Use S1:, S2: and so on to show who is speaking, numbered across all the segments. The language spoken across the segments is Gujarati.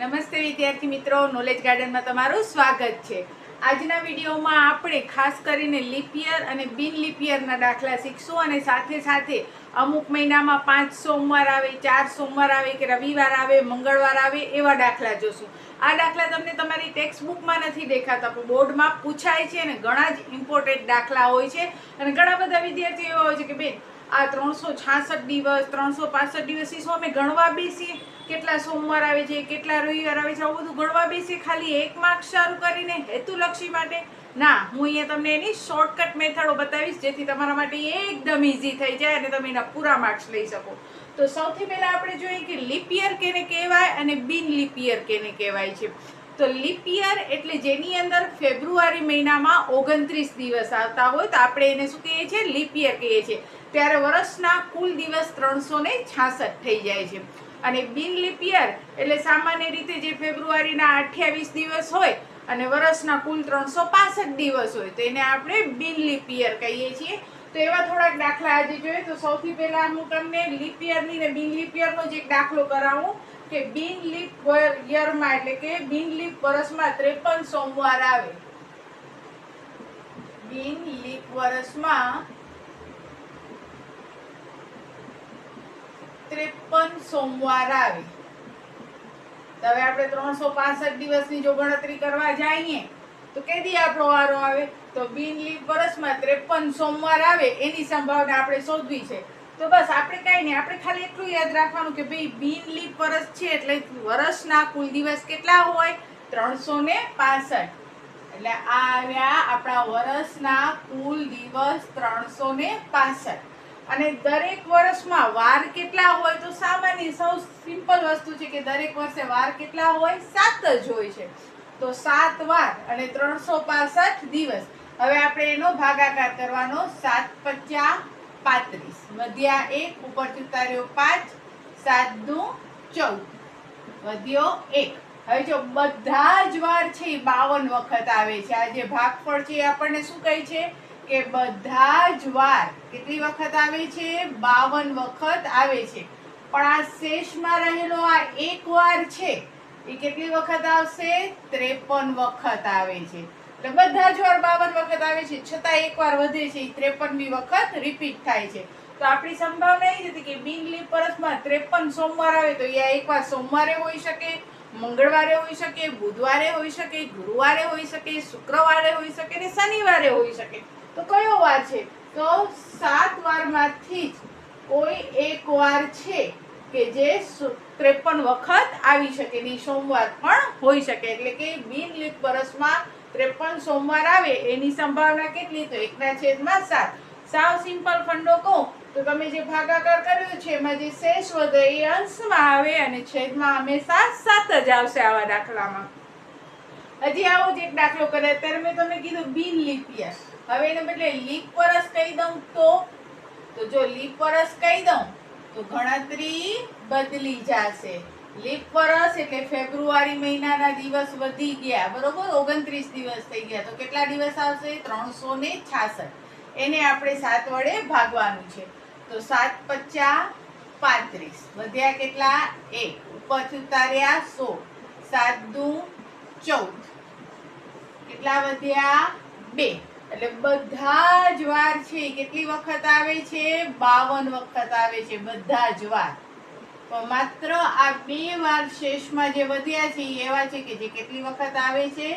S1: નમસ્તે વિદ્યાર્થી મિત્રો નોલેજ ગાર્ડનમાં તમારું સ્વાગત છે. આજના વિડીયોમાં આપણે ખાસ કરીને લિપિયર અને બિન લિપિયરના દાખલા શીખશું અને સાથે સાથે અમુક મહિનામાં પાંચ સોમવાર આવે, ચાર સોમવાર આવે કે રવિવાર આવે, મંગળવાર આવે એવા દાખલા જોશું. આ દાખલા તમને તમારી ટેક્સ્ટ બુકમાં નથી દેખાતા, પણ બોર્ડમાં પૂછાય છે અને ઘણા જ ઇમ્પોર્ટન્ટ દાખલા હોય છે. અને ઘણા બધા વિદ્યાર્થીઓ એવા હોય છે કે બેન આ ત્રણસો છાસઠ દિવસ, ત્રણસો પાસઠ દિવસ એ શું અમે ગણવા બેસીએ કેટલા સોમવાર આવે છે, કેટલા રવિવાર આવે છે, આવું બધું ગણવા બેસીએ ખાલી એક માર્ક શરૂ કરીને, હેતુલક્ષી માટે? ના, હું અહીંયા તમને એની શોર્ટકટ મેથડો બતાવીશ, જેથી તમારા માટે એકદમ ઇઝી થઈ જાય અને તમે એના પૂરા માર્ક્સ લઈ શકો. તો સૌથી પહેલાં આપણે જોઈએ કે લિપિયર કેને કહેવાય અને બિન લિપિયર કેને કહેવાય છે. તો લિપિયર એટલે જેની અંદર ફેબ્રુઆરી મહિનામાં ઓગણત્રીસ દિવસ આવતા હોય, તો આપણે એને શું કહીએ છીએ? લિપિયર યર કહીએ છીએ. ત્યારે વર્ષના કુલ દિવસ ત્રણસો છાસઠ થઈ જાય છે. અને બિન લિપિયર એટલે સામાન્ય રીતે જે ફેબ્રુઆરીના અઠ્યાવીસ દિવસ હોય અને વર્ષના કુલ ત્રણસો પાસઠ દિવસ હોય, તો એને આપણે બિન લીપ યર કહીએ છીએ. તો એવા થોડાક દાખલા આજે જોઈએ, તો સૌથી પહેલાં હું તમને લીપ યરની ને બિન લીપ યરનો જ એક દાખલો કરાવું કે બિન લીપ યરમાં એટલે કે બિન લીપ વર્ષમાં ત્રેપન સોમવાર આવે. બિન લીપ વર્ષમાં ત્રેપન સોમવાર આવે. તો હવે આપણે ત્રણસો પાસઠ દિવસની જો ગણતરી કરવા જઈએ, તો કેદી આપણો વારો આવે. તો બિન લીપ વર્ષમાં ત્રેપન સોમવાર આવે, એની સંભાવના આપણે શોધવી છે. તો બસ આપણે કાંઈ નહીં, આપણે ખાલી એટલું યાદ રાખવાનું કે ભાઈ બિન લીપ વર્ષ છે એટલે વર્ષના કુલ દિવસ કેટલા હોય? ત્રણસો ને પાસઠ. એટલે આ આવ્યા આપણા વર્ષના કુલ દિવસ ત્રણસો ને પાસઠ. અને દરેક વર્ષમાં વાર કેટલા હોય તો સામાન્ય, સૌ સિમ્પલ વસ્તુ છે કે દરેક વર્ષે વાર કેટલા હોય? સાત જ હોય છે. તો સાત વાર અને ત્રણસો પાસઠ દિવસ. હવે આપણે એનો ભાગાકાર કરવાનો સાત પચ્યા પાંત્રીસ. વધ્યા એક, ઉપરથી ઉતાર્યો પાંચ, સાત દુ ચૌદ. વધ્યો એક. હવે જો બધા જ વાર છે એ બાવન વખત આવે છે. આ જે ભાગફળ છે એ આપણને શું કહે છે? કે બધા જ વાર કેટલી વખત આવે છે? બાવન વખત આવે છે. પણ આ શેષમાં રહેલો આ એક વાર છે, એ કેટલી વખત આવશે? ત્રેપન વખત આવે છે. એટલે બધા જ વાર બાવન વખત આવે છે. છતાં એક વાર વધે છે, એ ત્રેપનમી વખત રિપીટ થાય છે. તો આપણી સંભાવના એ હતી કે બિન લીપ વર્ષમાં ત્રેપન સોમવાર આવે તો એ એક વાર સોમવારે હોઈ શકે, મંગળવારે હોઈ શકે, બુધવારે હોઈ શકે, ગુરુવારે હોઈ શકે, શુક્રવારે હોઈ શકે ને શનિવારે હોઈ શકે. તો કયો વાર છે? તો સાત વારમાંથી જ કોઈ એક વાર છે કે જે ત્રેપન વખત આવી શકે. ની સોમવાર પણ હોઈ શકે. એટલે કે બિન લીપ વર્ષમાં ત્રેપન સોમવાર આવે, એની સંભાવના કેટલી? તો એકના છેદમાં સાત. સાવ સિમ્પલ ફંડો કહું, તો તમે જે ભાગાકાર કર્યો છે, એમાં જે શેષ વધે એ અંશમાં આવે અને છેદમાં હંમેશા સાત જ આવશે આવા દાખલામાં. હજી આવો જ એક દાખલો કરે અત્યારે મેં તમને કીધું બિન લીપ યર હવે એને બદલે લીપ વરસ કહી દઉં તો તો જો લીપ વરસ કહી દઉં, તો ગણતરી બદલી જશે. લીપ વરસ એટલે ફેબ્રુઆરી મહિનાના દિવસ વધી ગયા, બરોબર? ઓગણત્રીસ દિવસ થઈ ગયા. તો કેટલા દિવસ આવશે? ત્રણસો ને છાસઠ. એને આપણે સાત વડે ભાગવાનું છે. તો સાત પચાસ પાંત્રીસ. વધ્યા કેટલા? એક. ઉપરથી ઉતાર્યા સો. સાત દુ ચૌદ. કેટલા વધ્યા? બે. એટલે બધા જ વાર છે, કેટલી વખત આવે છે? બાવન વખત આવે છે, બધા જ વાર તો માત્ર આ બે વાર શેષમાં જે વધ્યા છે, એ એવા છે કે જે કેટલી વખત આવે છે?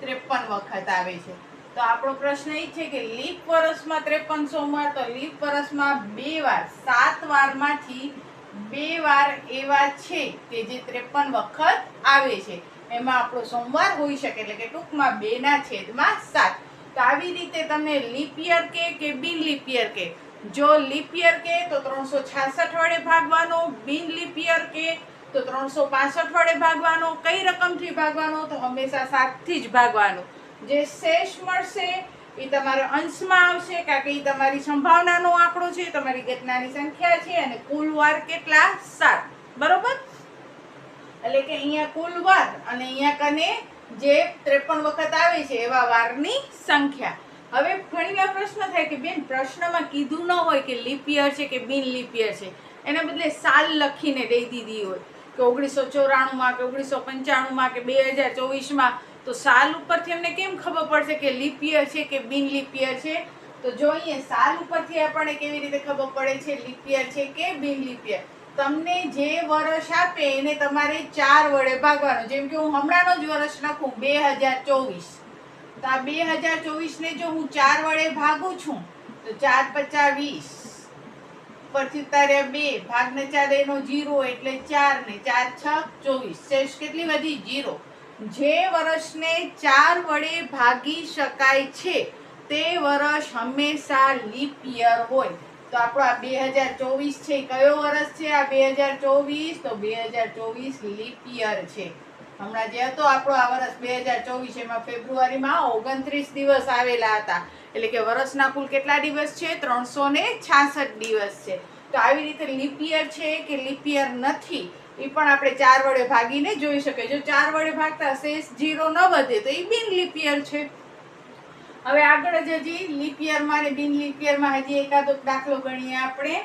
S1: ત્રેપન વખત આવે છે. તો આપણો પ્રશ્ન એ છે કે લીપ વર્ષમાં ત્રેપન સોમવાર, તો લીપ વર્ષમાં બે વાર, સાત વારમાંથી બે વાર એવા છે કે જે ત્રેપન વખત આવે છે. એમાં આપણો સોમવાર હોઈ શકે એટલે કે ટૂંકમાં બેના છેદમાં સાત. તો આવી રીતે તમે લિપિયર કે કે બિન લિપિયર કે? જો લિપિયર કે તો ત્રણસો છાસઠ વડે ભાગવાનો, બિન લિપિયર કે તો ત્રણસો પાસઠ વડે ભાગવાનો. કઈ રકમથી ભાગવાનો? તો હંમેશા સાતથી જ ભાગવાનો. જે શેષ મળશે એ તમારા અંશમાં આવશે, કારણ કે એ તમારી સંભાવનાનો આંકડો છે, તમારી ઘટનાની સંખ્યા છે અને કુલ વાર કેટલા? સાત. બરોબર? એટલે કે અહીંયા કુલ વાર અને અહીંયા કને જે ત્રેપન વખત આવે છે એવા વારની સંખ્યા. હવે ઘણી વાર પ્રશ્ન થાય કે બેન, પ્રશ્નમાં કીધું ન હોય કે લિપિયર છે કે બિન લિપિયર છે. એના બદલે સાલ લખીને દઈ દીધી હોય. કે ઓગણીસો ચોરાણુંમાં કે ઓગણીસો પંચાણુંમાં કે બે હજાર ચોવીસમાં, તો સાલ ઉપરથી અમને કેમ ખબર પડશે કે લિપિયર છે કે બિન લિપિયર છે? તો જોઈએ, સાલ ઉપરથી આપણને કેવી રીતે ખબર પડે છે લિપિયર છે કે બિન લીપ યર તમને જે વર્ષ આપે એને તમારે ચાર વડે ભાગવાનું. જેમ કે હું હમણાંનો જ વર્ષ નાખું બે હજાર ચોવીસ. તો આ બે હજાર ચોવીસને જો હું ચાર વડે ભાગું છું, તો ચાર પચાસ વીસ. પરથી બે, ભાગને ચાર એનો જીરો એટલે ચાર ને ચાર છ, ચોવીસ. શેષ કેટલી વધી? જીરો. જે વર્ષને ચાર વડે ભાગી શકાય છે, તે વર્ષ હંમેશા લીપ યર હોય. તો આપણો આ બે હજાર ચોવીસ છે કયો વર્ષ છે આ બે હજાર ચોવીસ? તો બે હજાર ચોવીસ લીપ યર છે. હમણાં જે હતો આપણો આ વર્ષ બે હજાર ચોવીસ, એમાં ફેબ્રુઆરીમાં ઓગણત્રીસ દિવસ આવેલા હતા. એટલે કે વર્ષના કુલ કેટલા દિવસ છે? ત્રણસો ને છાસઠ દિવસ છે. તો આવી રીતે લિપિયર છે કે લિપિયર નથી, એ પણ આપણે ચાર વડે ભાગીને જોઈ શકીએ. જો ચાર વડે ભાગતા શેષ જીરો ન વધે, તો એ બિન લિપિયર છે. હવે આગળ જ હજી લીપ યરમાં અને બિન લીપ યરમાં હજી એકાદો દાખલો ગણીએ આપણે.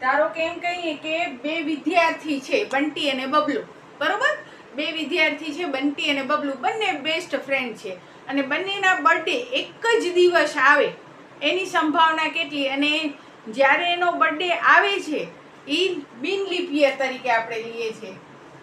S1: ધારો કે એમ કહીએ કે બે વિદ્યાર્થી છે, બંટી અને બબલુ. બરોબર? બે વિદ્યાર્થી છે, બંટી અને બબલુ. બંને બેસ્ટ ફ્રેન્ડ છે. અને બંનેના બર્થડે એક જ દિવસ આવે. એની સંભાવના કેટલી? અને જ્યારે એનો બર્થડે આવે છે એ બિન લીપ તરીકે આપણે લઈએ છીએ.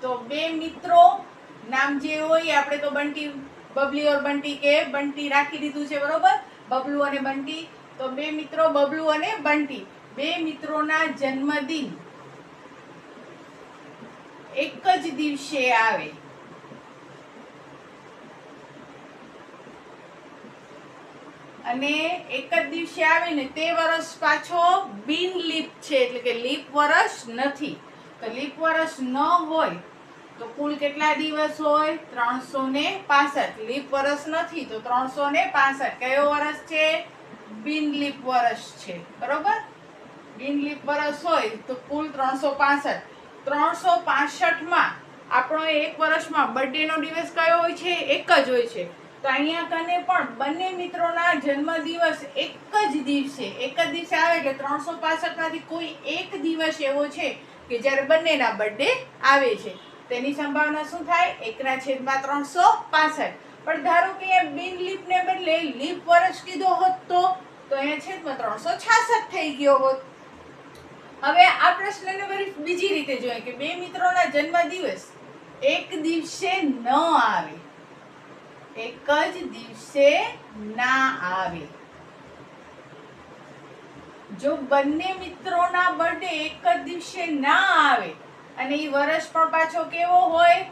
S1: તો બે મિત્રો, નામ જે હોય આપણે તો બંટી બબલી ઓર બંટી કે બંટી રાખી દીધું છે, બરોબર? બબલુ અને બંટી. તો બે મિત્રો, બબલુ અને બંટી. બે મિત્રોના જન્મદિન. એક જ દિવસે આવે. અને એક જ દિવસે આવે ને તે વર્ષ પાછો બિન લીપ છે, એટલે કે લીપ વર્ષ નથી. તો લીપ વર્ષ ન હોય તો કુલ કેટલા દિવસ હોય? ત્રણસો ને પાસઠ. લીપ વર્ષ નથી, તો ત્રણસો ને પાસઠ. કયો વર્ષ છે? બિન લીપ વર્ષ છે. બરોબર? બિન લીપ વર્ષ હોય તો કુલ ત્રણસો પાસઠ ત્રણસો પાસઠમાં આપણો એક વર્ષમાં બર્થડેનો દિવસ કયો હોય છે? એક જ હોય છે. તો અહીંયા કને પણ બંને મિત્રોના જન્મદિવસ એક જ દિવસે. એક જ દિવસે આવે એટલે ત્રણસો પાસઠમાંથી કોઈ એક દિવસ એવો છે કે જ્યારે બંનેના બર્થડે આવે છે. તેની સંભાવના શું થાય? એકના છેદમાં ત્રણસો પાસઠ. પણ ધારો કે અહીંયા બિન લીપને બદલે લીપ વર્ષ કીધો હોત તો તો અહીંયા છેદમાં ત્રણસો છાસઠ થઈ ગયો હોત. હવે આ પ્રશ્નને વળી બીજી રીતે જોઈએ કે બે મિત્રોના જન્મદિવસ એક દિવસે ન આવે. એક જ દિવસે ના આવે. જો બંને મિત્રોના બર્થડે એક જ દિવસે ના આવે અને એ વર્ષ પણ પાછો કેવો હોય?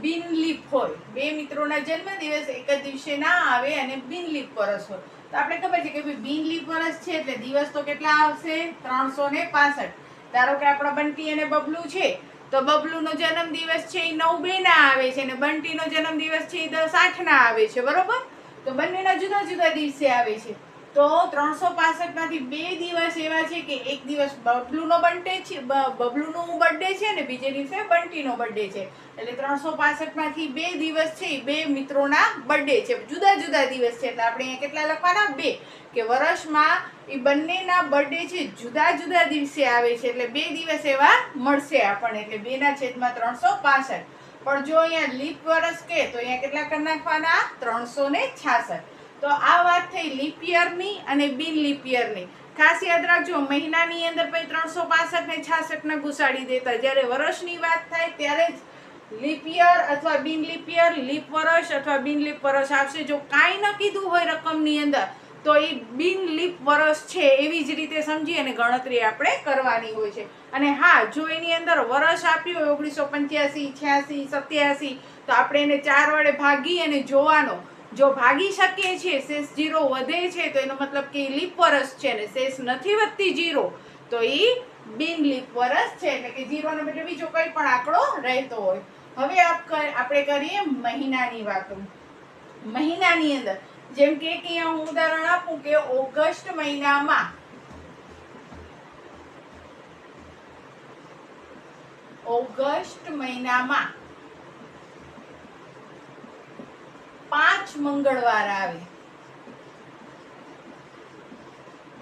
S1: બિનલીપ હોય. બે મિત્રોના જન્મદિવસ એક જ દિવસે ના આવે અને બિનલીપ વરસ હોય. તો આપણે ખબર છે કે ભાઈ બિનલીપ વરસ છે એટલે દિવસ તો કેટલા આવશે? ત્રણસો ને પાસઠ. ધારો કે આપણા બંટી અને બબલું છે, તો બબલુનો જન્મદિવસ છે એ નવ બે ના આવે છે અને બંટીનો જન્મદિવસ છે એ દસ આઠ ના આવે છે. બરોબર? તો બંનેના જુદા જુદા દિવસે આવે છે. તો ત્રણસો પાસઠમાંથી બે દિવસ એવા છે કે એક દિવસ બબલુનો બર્થડે છે બબલુનું બર્થડે છે ને બીજે દિવસે બંટીનો બર્થડે છે. એટલે ત્રણસો પાસઠમાંથી બે દિવસ છે એ બે મિત્રોના બર્થડે છે. જુદા જુદા દિવસ છે. એટલે આપણે અહીંયા કેટલા લખવાના? બે. કે વર્ષમાં એ બંનેના બર્થડે છે જુદા જુદા દિવસે આવે છે. એટલે બે દિવસ એવા મળશે આપણને. એટલે બેના છેદમાં ત્રણસો પાસઠ. પણ જો અહીંયા લીપ વર્ષ કે તો અહીંયા કેટલા કરી નાખવાના? ત્રણસો ને છાસઠ. તો આ વાત થઈ લિપિયરની અને બિન લીપ ખાસ યાદ રાખજો, મહિનાની અંદર પછી ત્રણસો પાસઠ ને છાસઠને ઘુસાડી દેતા. જ્યારે વર્ષની વાત થાય ત્યારે જ લિપિયર અથવા બિન લીપ યર, લીપ વર્ષ અથવા બિન લીપ વર્ષ આવશે. જો કાંઈ ન કીધું હોય રકમની અંદર, તો એ બિન લીપ વર્ષ છે એવી જ રીતે સમજી અને ગણતરી આપણે કરવાની હોય છે. અને હા, જો એની અંદર વર્ષ આપ્યું હોય ઓગણીસો પંચ્યાસી, છ્યાસી, સત્યાસી, તો આપણે એને ચાર વડે ભાગી અને જોવાનો. જો ભાગી શકીએ છીએ, શેષ જીરો વધે છે, તો એનો મતલબ કે લીપ વરસ છે ને શેષ નથી વધતી જીરો, તો એ બિન લીપ વરસ છે, એટલે કે જીરોને બદલે બીજો કોઈ પણ આંકડો રહેતો હોય. હવે આપ આપણે કરીએ મહિનાની વાતો. મહિનાની અંદર, જેમ કે અહીંયા હું ઉદાહરણ આપું કે ઓગસ્ટ મહિનામાં ઓગસ્ટ મહિનામાં પાંચ મંગળવાર આવે.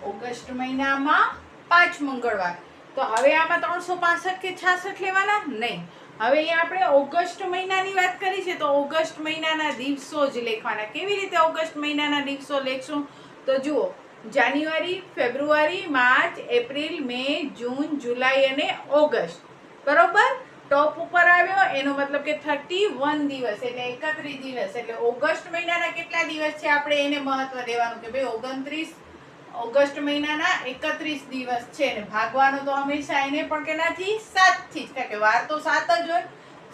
S1: ઓગસ્ટ મહિનામાં પાંચ મંગળવાર. તો હવે આમાં ત્રણસો પાસઠ કે છાસઠ લેવાના? નહીં. હવે અહીંયા આપણે ઓગસ્ટ મહિનાની વાત કરી છે, તો ઓગસ્ટ મહિનાના દિવસો જ લેખવાના. કેવી રીતે ઓગસ્ટ મહિનાના દિવસો લેખશું? તો જુઓ, જાન્યુઆરી, ફેબ્રુઆરી, માર્ચ, એપ્રિલ, મે, જૂન, જુલાઈ અને ઓગસ્ટ. બરોબર? ટોપ ઉપર આવ્યો, એનો મતલબ કે થર્ટી વન દિવસ, એટલે એકત્રીસ દિવસ, એટલે ઓગસ્ટ મહિનાના કેટલા દિવસ છે આપણે એને મહત્વ દેવાનું કે ભાઈ ઓગણત્રીસ ઓગસ્ટ મહિનાના એકત્રીસ દિવસ છે ને ભાગવાનો તો હંમેશા એને પણ કેનાથી સાતથી જ કે વાર તો સાત જ હોય.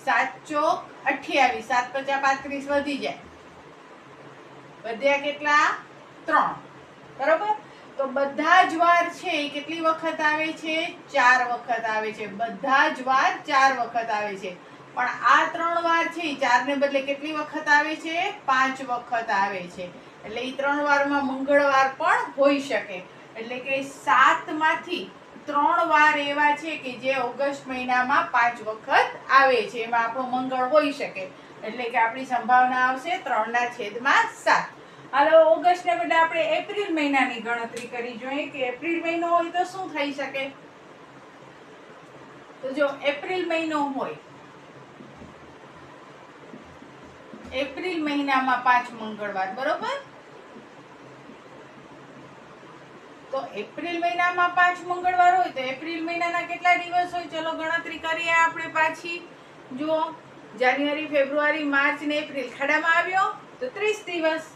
S1: સાત ચોક અઠ્યાવીસ, સાત પચાસ પાંત્રીસ વધી જાય. વધ્યા કેટલા? ત્રણ. બરોબર? તો બધા જ વાર છે, એ કેટલી વખત આવે છે? ચાર વખત આવે છે. બધા જ વાર ચાર વખત આવે છે. પણ આ ત્રણ વાર છે, એ ચારને બદલે કેટલી વખત આવે છે? પાંચ વખત આવે છે. એટલે એ ત્રણ વારમાં મંગળવાર પણ હોઈ શકે. એટલે કે સાતમાંથી ત્રણ વાર એવા છે કે જે ઓગસ્ટ મહિનામાં પાંચ વખત આવે છે. એમાં આપણો મંગળ હોઈ શકે. એટલે કે આપણી સંભાવના આવશે ત્રણના છેદમાં સાત. હાલો, ઓગસ્ટને બદલે આપણે એપ્રિલ મહિનાની ગણતરી કરી જોઈએ કે એપ્રિલ મહિનો હોય તો શું થઈ શકે? તો જો એપ્રિલ મહિનો હોય, એપ્રિલ મહિનામાં પાંચ મંગળવાર બરોબર? તો એપ્રિલ મહિનામાં પાંચ મંગળવાર હોય તો એપ્રિલ મહિનાના કેટલા દિવસ હોય? ચલો ગણતરી કરીએ આપણે પાછી. જુઓ, જાન્યુઆરી, ફેબ્રુઆરી, માર્ચ ને એપ્રિલ ખાડામાં આવ્યો તો ત્રીસ દિવસ.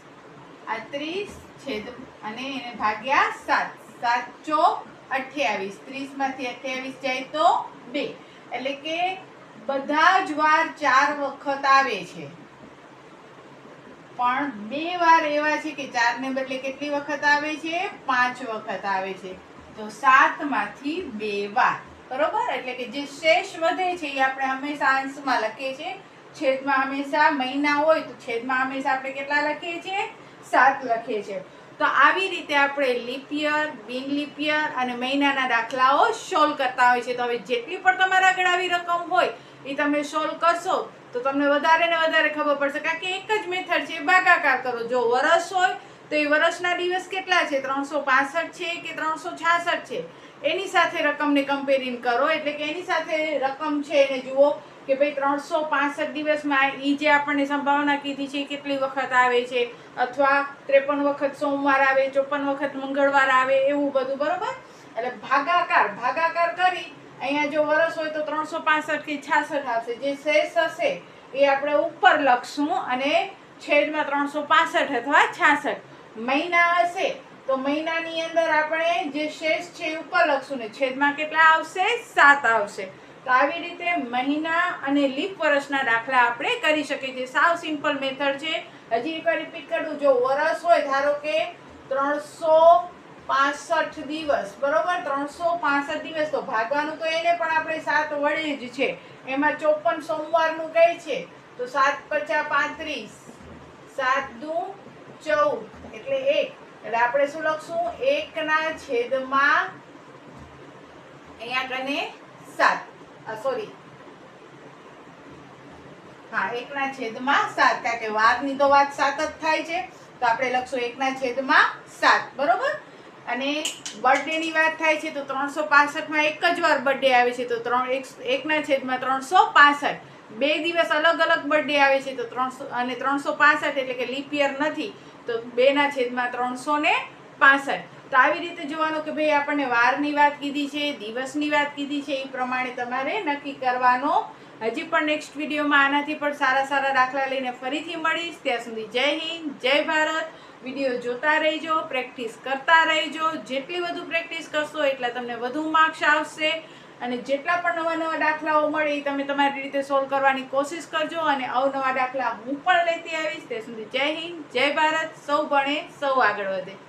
S1: આ ત્રીસ છેદ અને એને ભાગ્યા સાત. સાત ચોક અઠ્યાવીસ. ત્રીસમાંથી અઠ્યાવીસ જાય તો બે. એટલે કે બધા જ વાર ચાર વખત આવે છે. પણ બે વાર એવા છે કે ચાર ને બદલે કેટલી વખત આવે છે? પાંચ વખત આવે છે. તો સાતમાંથી બે વાર. બરોબર? એટલે કે જે શેષ વધે છે એ આપણે હંમેશા અંશમાં લખીએ છીએ. છેદમાં હંમેશા મહિના હોય તો છેદમાં હંમેશા આપણે કેટલા લખીએ છીએ? સાત લખીએ છીએ તો આવી રીતે આપણે લિપિયર યર બિન લીપ અને મહિનાના દાખલાઓ સોલ્વ કરતા હોય છે. તો હવે જેટલી પણ તમારા આગળ આવી રકમ હોય, એ તમે સોલ્વ કરશો, તો તમને વધારે ને વધારે ખબર પડશે કારણ કે એક જ મેથડ છે, ભાગાકાર કરો. જો વરસ હોય, તો એ વરસના દિવસ કેટલા છે? ત્રણસો છે કે ત્રણસો છાસઠ છે? એની સાથે રકમને કમ્પેરિંગ કરો. એટલે કે એની સાથે રકમ છે, એને જુઓ. કે ભાઈ ત્રણસો પાસઠ દિવસમાં એ જે આપણને સંભાવના કીધી છે કેટલી વખત આવે છે, અથવા ત્રેપન વખત સોમવાર આવે, ચોપન વખત મંગળવાર આવે, એવું બધું, બરોબર? એટલે ભાગાકાર ભાગાકાર કરી અહીંયા જો વરસ હોય તો ત્રણસો પાંસઠથી છાસઠ આવશે. જે શેષ હશે એ આપણે ઉપર લખશું અને છેદમાં ત્રણસો પાસઠ અથવા છાસઠ. મહિના હશે તો મહિનાની અંદર આપણે જે શેષ છે એ ઉપર લખશું ને છેદમાં કેટલા આવશે? સાત આવશે. તો આવી રીતે મહિના અને લીપ વર્ષના દાખલા આપણે કરી શકીએ છીએ. સાવ સિમ્પલ મેથડ છે. હજી એકવાર રિપીટ કરું જો વરસ હોય, ધારો કે ત્રણસો પાસઠ દિવસ, બરોબર? ત્રણસો પાસઠ દિવસ. તો ભાગવાનું તો એને પણ આપણે સાત વડે જ છે. એમાં ચોપન સોમવારનું કહે છે. તો સાત પચાસ પાંત્રીસ, સાત દુ ચૌદ, એટલે એક. એટલે આપણે શું લખશું? એકના છેદમાં અહીંયા કને સાત. સોરી હા, એકના છેદમાં સાત, કારણ કે વારની તો વાત સાત જ થાય છે. તો આપણે લખશું એકના છેદમાં સાત, બરોબર? અને બર્થડેની વાત થાય છે તો ત્રણસો પાસઠમાં એક જ વાર બર્થડે આવે છે. તો ત્રણ, એક, એકના છેદમાં ત્રણસો પાસઠ. બે દિવસ અલગ અલગ બર્થડે આવે છે તો ત્રણસો, અને ત્રણસો પાસઠ એટલે કે લિપિયર નથી. તો બેના છેદમાં ત્રણસો ને પાસઠ. તો આવી રીતે જોવાનું કે ભાઈ આપણને વારની વાત કીધી છે, દિવસની વાત કીધી છે, એ પ્રમાણે તમારે નક્કી કરવાનો. હજી પણ નેક્સ્ટ વિડીયોમાં આનાથી પણ સારા સારા દાખલા લઈને ફરીથી મળીશ. ત્યાં સુધી જય હિન્દ, જય ભારત. વીડિયો જોતા રહેજો, પ્રેક્ટિસ કરતા રહેજો. જેટલી વધુ પ્રેક્ટિસ કરશો એટલા તમને વધુ માર્ક્સ આવશે. અને જેટલા પણ નવા નવા દાખલાઓ મળે એ તમે તમારી રીતે સોલ્વ કરવાની કોશિશ કરજો અને અવનવા દાખલા હું પણ લેતી આવીશ. ત્યાં સુધી જય હિન્દ, જય ભારત. સૌ ભણે, સૌ આગળ વધે.